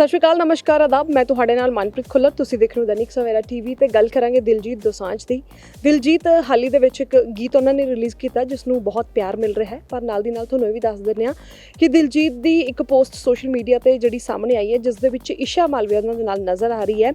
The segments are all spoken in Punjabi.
ਸਤਿ ਸ਼੍ਰੀ ਅਕਾਲ, ਨਮਸਕਾਰ, ਆਦਾਬ। ਮੈਂ ਤੁਹਾਡੇ ਨਾਲ ਮਨਪ੍ਰੀਤ ਖੁੱਲਰ। ਤੁਸੀਂ ਦੇਖ ਰਹੇ ਹੋ ਦੈਨਿਕ ਸਵੇਰਾ ਟੀਵੀ ਤੇ ਗੱਲ ਕਰਾਂਗੇ ਦਿਲਜੀਤ ਦੋਸਾਂਝ ਦੀ। ਦਿਲਜੀਤ, ਹਾਲੀ ਦੇ ਵਿੱਚ ਇੱਕ ਗੀਤ ਉਹਨਾਂ ਨੇ ਰਿਲੀਜ਼ ਕੀਤਾ ਜਿਸ ਨੂੰ ਬਹੁਤ ਪਿਆਰ ਮਿਲ ਰਿਹਾ ਹੈ। ਪਰ ਨਾਲ ਦੀ ਨਾਲ ਤੁਹਾਨੂੰ ਇਹ ਵੀ ਦੱਸ ਦਿੰਦੇ ਹਾਂ ਕਿ ਦਿਲਜੀਤ ਦੀ ਇੱਕ ਪੋਸਟ ਸੋਸ਼ਲ ਮੀਡੀਆ ਤੇ ਜਿਹੜੀ ਸਾਹਮਣੇ ਆਈ ਹੈ ਜਿਸ ਦੇ ਵਿੱਚ ਈਸ਼ਾ ਮਾਲਵੀਆ ਉਹਨਾਂ ਦੇ ਨਾਲ ਨਜ਼ਰ ਆ ਰਹੀ ਹੈ।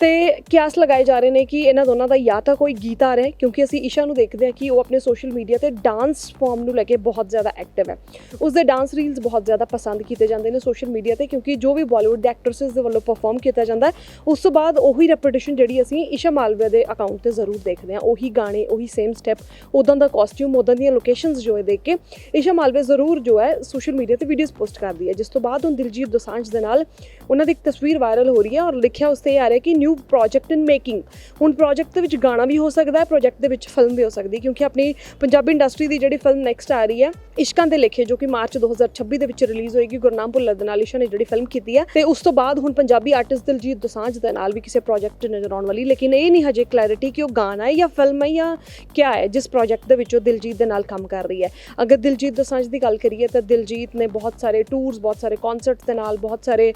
ਤੇ ਕਿਆਸ ਲਗਾਏ ਜਾ ਰਹੇ ਨੇ ਕਿ ਇਹਨਾਂ ਦੋਨਾਂ ਦਾ ਜਾਂ ਤਾਂ ਕੋਈ ਗੀਤ ਆ ਰਿਹਾ ਕਿਉਂਕਿ ਅਸੀਂ ਈਸ਼ਾ ਨੂੰ ਦੇਖਦੇ ਹਾਂ ਕਿ ਉਹ ਆਪਣੇ ਸੋਸ਼ਲ ਮੀਡੀਆ ਤੇ ਡਾਂਸ ਫਾਰਮ ਨੂੰ ਲੈ ਕੇ ਬਹੁਤ ਜ਼ਿਆਦਾ ਐਕਟਿਵ ਹੈ। ਉਸ ਦੇ ਡਾਂਸ ਰੀਲਸ ਬਹੁਤ ਜ਼ਿਆਦਾ ਪਸੰਦ ਕੀਤੇ ਜਾਂਦੇ ਨੇ ਸੋਸ਼ਲ ਮੀਡੀਆ ਤੇ, ਕਿਉਂਕਿ ਜੋ ਵੀ ਬਾਲੀਵੁੱਡ ਦੇ ਐਕਟਰਸਸ ਦੇ ਵੱਲੋਂ ਪਰਫਾਰਮ ਕੀਤਾ ਜਾਂਦਾ ਉਸ ਤੋਂ ਬਾਅਦ ਉਹੀ ਰੈਪੀਟੀਸ਼ਨ ਜਿਹੜੀ ਅਸੀਂ ਈਸ਼ਾ ਮਾਲਵੀਆ ਦੇ ਅਕਾਊਂਟ ਤੇ ਜ਼ਰੂਰ ਦੇਖਦੇ ਹਾਂ। ਉਹੀ ਗਾਣੇ, ਉਹੀ ਸੇਮ ਸਟੈਪ ਉਦਾਂ ਦਾ ਕਾਸਟਿਊਮ ਉਦਾਂ ਦੀਆਂ ਲੋਕੇਸ਼ਨਸ ਜੋ ਹੈ ਦੇਖ ਕੇ ਈਸ਼ਾ ਮਾਲਵੀਆ ਜ਼ਰੂਰ ਜੋ ਹੈ ਸੋਸ਼ਲ ਮੀਡੀਆ ਤੇ ਵੀਡੀਓਜ਼ ਪੋਸਟ ਕਰਦੀ ਹੈ। ਜਿਸ ਤੋਂ ਬਾਅਦ ਹੁਣ ਦਿਲਜੀਤ ਦੋਸਾਂਝ ਦੇ ਨਾਲ ਉਹਨਾਂ ਦੀ ਇੱਕ ਤਸਵੀਰ ਵਾਇਰਲ ਹੋ ਰਹੀ ਹੈ ਔਰ ਲਿਖਿਆ ਉਸ ਤੇ ਇਹ ਆ ਰਿਹਾ ਕਿ ਨਿਊ ਪ੍ਰੋਜੈਕਟ ਇਨ ਮੇਕਿੰਗ। ਹੁਣ ਪ੍ਰੋਜੈਕਟ ਦੇ ਵਿੱਚ ਗਾਣਾ ਵੀ ਹੋ ਸਕਦਾ ਹੈ, ਪ੍ਰੋਜੈਕਟ ਦੇ ਵਿੱਚ ਫਿਲਮ ਵੀ ਹੋ ਸਕਦੀ ਹੈ, ਕਿਉਂਕਿ ਆਪਣੀ ਪੰਜਾਬੀ ਇੰਡਸਟਰੀ ਦੀ ਜਿਹੜੀ ਫਿਲਮ ਨੈਕਸਟ ਆ ਰਹੀ ਹੈ, ਇਸ਼ਕਾਂ ਦੇ ਲੇਖੇ, ਜੋ ਕਿ ਮਾਰਚ 2026 ਦੇ ਵਿੱਚ ਰਿਲੀਜ਼ ਹੋਏਗੀ, ਗੁਰਨਾਮ ਭੁੱਲਰ ਦੇ ਨਾਲ ਇਸ਼ਾ ਨੇ ਜਿਹੜੀ ਫਿਲਮ ਕੀਤੀ ਹੈ। ਤੇ ਉਸ ਤੋਂ ਬਾਅਦ ਹੁਣ ਪੰਜਾਬੀ ਆਰਟਿਸਟ ਦਿਲਜੀਤ ਦੋਸਾਂਝ ਦੇ ਨਾਲ ਵੀ ਕਿਸੇ ਪ੍ਰੋਜੈਕਟ 'ਚ ਨਜ਼ਰ ਆਉਣ ਵਾਲੀ ਲੇਕਿਨ ਇਹ ਨਹੀਂ ਹਜੇ ਕਲੈਰਿਟੀ ਕਿ ਉਹ ਗਾਣਾ ਹੈ ਜਾਂ ਫਿਲਮ ਹੈ ਜਾਂ ਕਿਆ ਹੈ, ਜਿਸ ਪ੍ਰੋਜੈਕਟ ਦੇ ਵਿੱਚ ਉਹ ਦਿਲਜੀਤ ਦੇ ਨਾਲ ਕੰਮ ਕਰ ਰਹੀ ਹੈ। ਅਗਰ ਦਿਲਜੀਤ ਦੋਸਾਂਝ ਦੀ ਗੱਲ ਕਰੀਏ ਤਾਂ ਦਿਲਜੀਤ ਨੇ ਬਹੁਤ ਸਾਰੇ ਟੂਰਸ ਬਹੁਤ ਸਾਰੇ ਕਨਸਰਟਸ ਦੇ ਨਾਲ, ਬਹੁਤ ਸਾਰੇ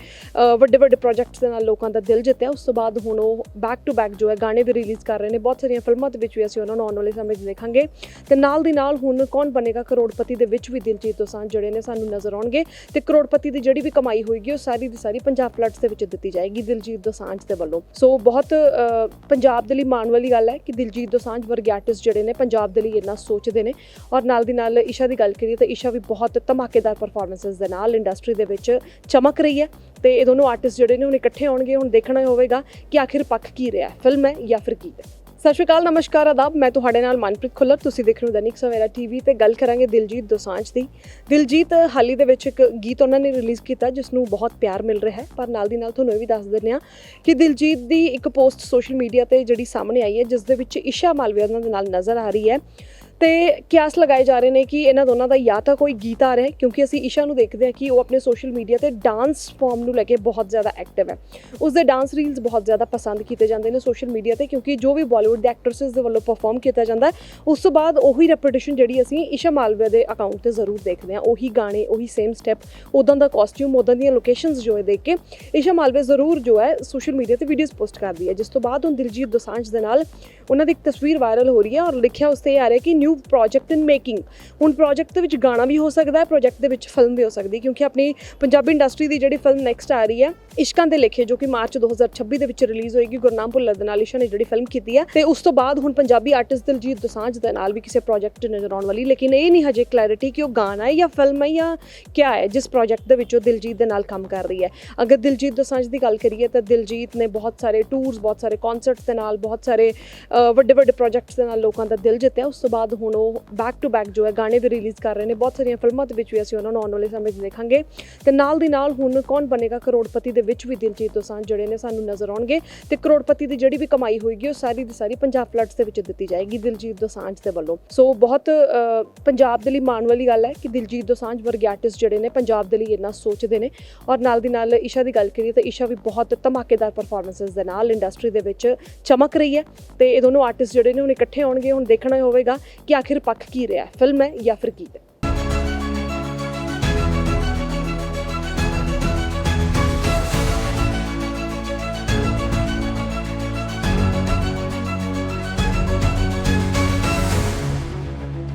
ਵੱਡੇ ਵੱਡੇ ਪ੍ਰੋਜੈਕਟਸ ਦੇ ਨਾਲ ਲੋਕਾਂ ਦਾ ਦਿਲ ਜਿੱਤਿਆ। ਉਸ ਤੋਂ ਬਾਅਦ ਹੁਣ ਉਹ ਬੈਕ ਟੂ ਬੈਕ ਜੋ ਹੈ ਗਾਣੇ ਵੀ ਰਿਲੀਜ਼ ਕਰ ਰਹੇ ਨੇ। ਬਹੁਤ ਸਾਰੀਆਂ ਫਿਲਮਾਂ ਦੇ ਵਿੱਚ ਵੀ ਅਸੀਂ ਉਹਨਾਂ ਨੂੰ ਆਉਣ ਵਾਲੇ ਸਮੇਂ 'ਚ ਦੇਖਾਂਗੇ। ਤੇ ਨਾਲ ਦੀ ਨਾਲ ਹੁਣ ਕੌਣ ਬਣੇਗਾ ਕਰੋੜਪਤੀ ਦੇ ਵਿੱਚ ਵੀ ਦਿਲਜੀਤ ਦੋਸਾਂਝ ਜਿਹੜੇ ਨੇ ਸਾਨੂੰ ਨਜ਼ਰ ਆਉਣਗੇ। ਤੇ ਕਰੋੜਪਤੀ ਦੀ ਜਿਹੜੀ ਵੀ ਕਮਾਈ ਹੋਏਗੀ, ਉਹ ਸਾਰੀ ਦੀ ਸਾਰੀ ਪੰਜਾਬ ਫਲੱਡਸ ਦੇ ਵਿੱਚ ਦਿੱਤੀ ਜਾਏਗੀ ਦਿਲਜੀਤ ਦੋਸਾਂਝ ਦੇ ਵੱਲੋਂ। ਸੋ ਬਹੁਤ ਪੰਜਾਬ ਦੇ ਲਈ ਮਾਣ ਵਾਲੀ ਗੱਲ ਹੈ ਕਿ ਦਿਲਜੀਤ ਦੋਸਾਂਝ ਵਰਗੇ ਆਰਟਿਸਟ ਜਿਹੜੇ ਨੇ ਪੰਜਾਬ ਦੇ ਲਈ ਇੰਨਾ ਸੋਚਦੇ ਨੇ। ਔਰ ਨਾਲ ਦੀ ਨਾਲ ਈਸ਼ਾ ਦੀ ਗੱਲ ਕਰੀਏ ਤਾਂ ਈਸ਼ਾ ਵੀ ਬਹੁਤ ਧਮਾਕੇਦਾਰ ਪਰਫਾਰਮੈਂਸਸ ਦੇ ਨਾਲ ਇੰਡਸਟਰੀ ਦੇ ਵਿੱਚ ਚਮਕ ਰਹੀ ਹੈ। ਤੇ ਇਹ ਦੋਨੋਂ ਆਰਟਿਸਟ ਜਿਹੜੇ ਨੇ ਹੁਣ ਇਕੱਠੇ ਆਉਣਗੇ, ਹੁਣ ਦੇਖਣਾ ਹੋਵੇਗਾ ਕਿ ਆਖਿਰ ਪੱਖ ਕੀ ਰਿਹਾ ਫਿਲਮ ਹੈ ਜਾਂ ਫਿਰ ਗੀਤ ਹੈ। ਸਤਿ ਸ਼੍ਰੀ ਅਕਾਲ, ਨਮਸਕਾਰ, ਆਦਾਬ। ਮੈਂ ਤੁਹਾਡੇ ਨਾਲ ਮਨਪ੍ਰੀਤ ਖੁੱਲਰ। ਤੁਸੀਂ ਦੇਖ ਰਹੇ ਹੋ ਦੈਨਿਕ ਸਵੇਰਾ ਟੀਵੀ ਤੇ ਗੱਲ ਕਰਾਂਗੇ ਦਿਲਜੀਤ ਦੋਸਾਂਝ ਦੀ। ਦਿਲਜੀਤ, ਹਾਲੀ ਦੇ ਵਿੱਚ ਇੱਕ ਗੀਤ ਉਹਨਾਂ ਨੇ ਰਿਲੀਜ਼ ਕੀਤਾ ਜਿਸ ਨੂੰ ਬਹੁਤ ਪਿਆਰ ਮਿਲ ਰਿਹਾ ਹੈ। ਪਰ ਨਾਲ ਦੀ ਨਾਲ ਤੁਹਾਨੂੰ ਇਹ ਵੀ ਦੱਸ ਦਿੰਦੇ ਹਾਂ ਕਿ ਦਿਲਜੀਤ ਦੀ ਇੱਕ ਪੋਸਟ ਸੋਸ਼ਲ ਮੀਡੀਆ ਤੇ ਜਿਹੜੀ ਸਾਹਮਣੇ ਆਈ ਹੈ, ਜਿਸ ਦੇ ਵਿੱਚ ਇਸ਼ਾ ਮਾਲਵੀਆ ਉਹਨਾਂ ਦੇ ਨਾਲ ਨਜ਼ਰ ਆ ਰਹੀ ਹੈ। ਤੇ ਕਿਆਸ ਲਗਾਏ ਜਾ ਰਹੇ ਨੇ ਕਿ ਇਹਨਾਂ ਦੋਨਾਂ ਦਾ ਜਾਂ ਤਾਂ ਕੋਈ ਗੀਤ ਆ ਰਿਹਾ ਹੈ, ਕਿਉਂਕਿ ਅਸੀਂ ਈਸ਼ਾ ਨੂੰ ਦੇਖਦੇ ਹਾਂ ਕਿ ਉਹ ਆਪਣੇ ਸੋਸ਼ਲ ਮੀਡੀਆ ਤੇ ਡਾਂਸ ਫਾਰਮ ਨੂੰ ਲੈ ਕੇ ਬਹੁਤ ਜ਼ਿਆਦਾ ਐਕਟਿਵ ਹੈ। ਉਸ ਦੇ ਡਾਂਸ ਰੀਲਸ ਬਹੁਤ ਜ਼ਿਆਦਾ ਪਸੰਦ ਕੀਤੇ ਜਾਂਦੇ ਨੇ ਸੋਸ਼ਲ ਮੀਡੀਆ ਤੇ, ਕਿਉਂਕਿ ਜੋ ਵੀ ਬਾਲੀਵੁੱਡ ਦੇ ਐਕਟਰਸਸ ਦੇ ਵੱਲੋਂ ਪਰਫਾਰਮ ਕੀਤਾ ਜਾਂਦਾ ਉਸ ਤੋਂ ਬਾਅਦ ਉਹੀ ਰੈਪੀਟੀਸ਼ਨ ਜਿਹੜੀ ਅਸੀਂ ਈਸ਼ਾ ਮਾਲਵੀਆ ਦੇ ਅਕਾਊਂਟ ਤੇ ਜ਼ਰੂਰ ਦੇਖਦੇ ਹਾਂ। ਉਹੀ ਗਾਣੇ, ਉਹੀ ਸੇਮ ਸਟੈਪ ਉਦਾਂ ਦਾ ਕਾਸਟਿਊਮ ਉਦਾਂ ਦੀਆਂ ਲੋਕੇਸ਼ਨਸ ਜੋ ਹੈ ਦੇਖ ਕੇ ਈਸ਼ਾ ਮਾਲਵੇ ਜ਼ਰੂਰ ਜੋ ਹੈ ਸੋਸ਼ਲ ਮੀਡੀਆ ਤੇ ਵੀਡੀਓਜ਼ ਪੋਸਟ ਕਰਦੀ ਹੈ। ਜਿਸ ਤੋਂ ਬਾਅਦ ਹੁਣ ਦਿਲਜੀਤ ਦੋਸਾਂਝ ਦੇ ਨਾਲ ਉਹਨਾਂ ਦੀ ਇੱਕ ਤਸਵੀਰ ਵਾਇਰਲ ਹੋ ਰਹੀ ਹੈ ਔਰ ਲਿਖਿਆ ਉਸ ਤੇ ਇਹ ਆ ਰਿਹਾ ਕਿ ਨਿਊ ਪ੍ਰੋਜੈਕਟ ਇਨ ਮੇਕਿੰਗ ਹੁਣ ਪ੍ਰੋਜੈਕਟ ਦੇ ਵਿੱਚ ਗਾਣਾ ਵੀ ਹੋ ਸਕਦਾ ਹੈ ਪ੍ਰੋਜੈਕਟ ਦੇ ਵਿੱਚ ਫਿਲਮ ਵੀ ਹੋ ਸਕਦੀ ਹੈ, ਕਿਉਂਕਿ ਆਪਣੀ ਪੰਜਾਬੀ ਇੰਡਸਟਰੀ ਦੀ ਜਿਹੜੀ ਫਿਲਮ ਨੈਕਸਟ ਆ ਰਹੀ ਹੈ, ਇਸ਼ਕਾਂ ਦੇ ਲੇਖੇ, ਜੋ ਕਿ ਮਾਰਚ 2026 ਦੇ ਵਿੱਚ ਰਿਲੀਜ਼ ਹੋਏਗੀ, ਗੁਰਨਾਮ ਭੁੱਲਰ ਦੇ ਨਾਲ ਇਸ਼ਾ ਨੇ ਜਿਹੜੀ ਫਿਲਮ ਕੀਤੀ ਹੈ, ਤੇ ਉਸ ਤੋਂ ਬਾਅਦ ਹੁਣ ਪੰਜਾਬੀ ਆਰਟਿਸਟ ਦਿਲਜੀਤ ਦੋਸਾਂਝ ਦੇ ਨਾਲ ਵੀ ਕਿਸੇ ਪ੍ਰੋਜੈਕਟ ਨਜ਼ਰ ਆਉਣ ਵਾਲੀ, ਲੇਕਿਨ ਇਹ ਨਹੀਂ ਹਜੇ ਕਲੈਰਿਟੀ ਕਿ ਉਹ ਗਾਣਾ ਹੈ ਜਾਂ ਫਿਲਮ ਹੈ ਜਾਂ ਕਿਆ ਹੈ, ਜਿਸ ਪ੍ਰੋਜੈਕਟ ਦੇ ਵਿੱਚ ਉਹ ਦਿਲਜੀਤ ਦੇ ਨਾਲ ਕੰਮ ਕਰ ਰਹੀ ਹੈ। ਅਗਰ ਦਿਲਜੀਤ ਦੋਸਾਂਝ ਦੀ ਗੱਲ ਕਰੀਏ, ਤਾਂ ਦਿਲਜੀਤ ਨੇ ਬਹੁਤ ਸਾਰੇ ਟੂਰਸ ਬਹੁਤ ਸਾਰੇ ਕਨਸਰਟਸ ਦੇ ਨਾਲ, ਬਹੁਤ ਸਾਰੇ ਵੱਡੇ ਵੱਡੇ ਪ੍ਰੋਜੈਕਟਸ ਦੇ ਨਾਲ ਲੋਕਾਂ ਦਾ ਦਿਲ ਜਿੱਤਿਆ, ਉਸ ਤੋਂ ਬਾਅਦ ਹੁਣ ਉਹ ਬੈਕ ਟੂ ਬੈਕ ਜੋ ਹੈ ਗਾਣੇ ਵੀ ਰਿਲੀਜ਼ ਕਰ ਰਹੇ ਨੇ, ਬਹੁਤ ਸਾਰੀਆਂ ਫਿਲਮਾਂ ਦੇ ਵਿੱਚ ਵੀ ਅਸੀਂ ਉਹਨਾਂ ਨੂੰ ਆਉਣ ਵਾਲੇ ਸਮੇਂ 'ਚ ਦੇਖਾਂਗੇ। ਤੇ ਨਾਲ ਦੀ ਨਾਲ ਹੁਣ ਕੌਣ ਬਣੇਗਾ ਕਰੋੜਪਤੀ ਦੇ ਵਿੱਚ ਵੀ ਦਿਲਜੀਤ ਦੋਸਾਂਝ ਜਿਹੜੇ ਨੇ ਸਾਨੂੰ ਨਜ਼ਰ ਆਉਣਗੇ। ਤੇ ਕਰੋੜਪਤੀ ਦੀ ਜਿਹੜੀ ਵੀ ਕਮਾਈ ਹੋਏਗੀ, ਉਹ ਸਾਰੀ ਦੀ ਸਾਰੀ ਪੰਜਾਬ ਫਲੱਡਸ ਦੇ ਵਿੱਚ ਦਿੱਤੀ ਜਾਏਗੀ ਦਿਲਜੀਤ ਦੋਸਾਂਝ ਦੇ ਵੱਲੋਂ। ਸੋ ਬਹੁਤ ਪੰਜਾਬ ਦੇ ਲਈ ਮਾਣ ਵਾਲੀ ਗੱਲ ਹੈ ਕਿ ਦਿਲਜੀਤ ਦੋਸਾਂਝ ਵਰਗੇ ਆਰਟਿਸਟ ਜਿਹੜੇ ਨੇ ਪੰਜਾਬ ਦੇ ਲਈ ਇੰਨਾ ਸੋਚਦੇ ਨੇ। ਔਰ ਨਾਲ ਦੀ ਨਾਲ ਈਸ਼ਾ ਦੀ ਗੱਲ ਕਰੀਏ ਤਾਂ ਈਸ਼ਾ ਵੀ ਬਹੁਤ ਧਮਾਕੇਦਾਰ ਪਰਫਾਰਮੈਂਸਸ ਦੇ ਨਾਲ ਇੰਡਸਟਰੀ ਦੇ ਵਿੱਚ ਚਮਕ ਰਹੀ ਹੈ। ਤੇ ਇਹ ਦੋਨੋਂ ਆਰਟਿਸਟ ਜਿਹੜੇ ਨੇ ਹੁਣ ਇਕੱਠੇ ਆਉਣਗੇ ਹੁਣ ਦੇਖਣਾ ਹੋਵੇਗਾ ਕਿ ਆਖਿਰ ਪੱਖ ਕੀ ਰਿਹਾ ਫਿਲਮ ਹੈ ਜਾਂ ਫਿਰ ਗੀਤ ਹੈ?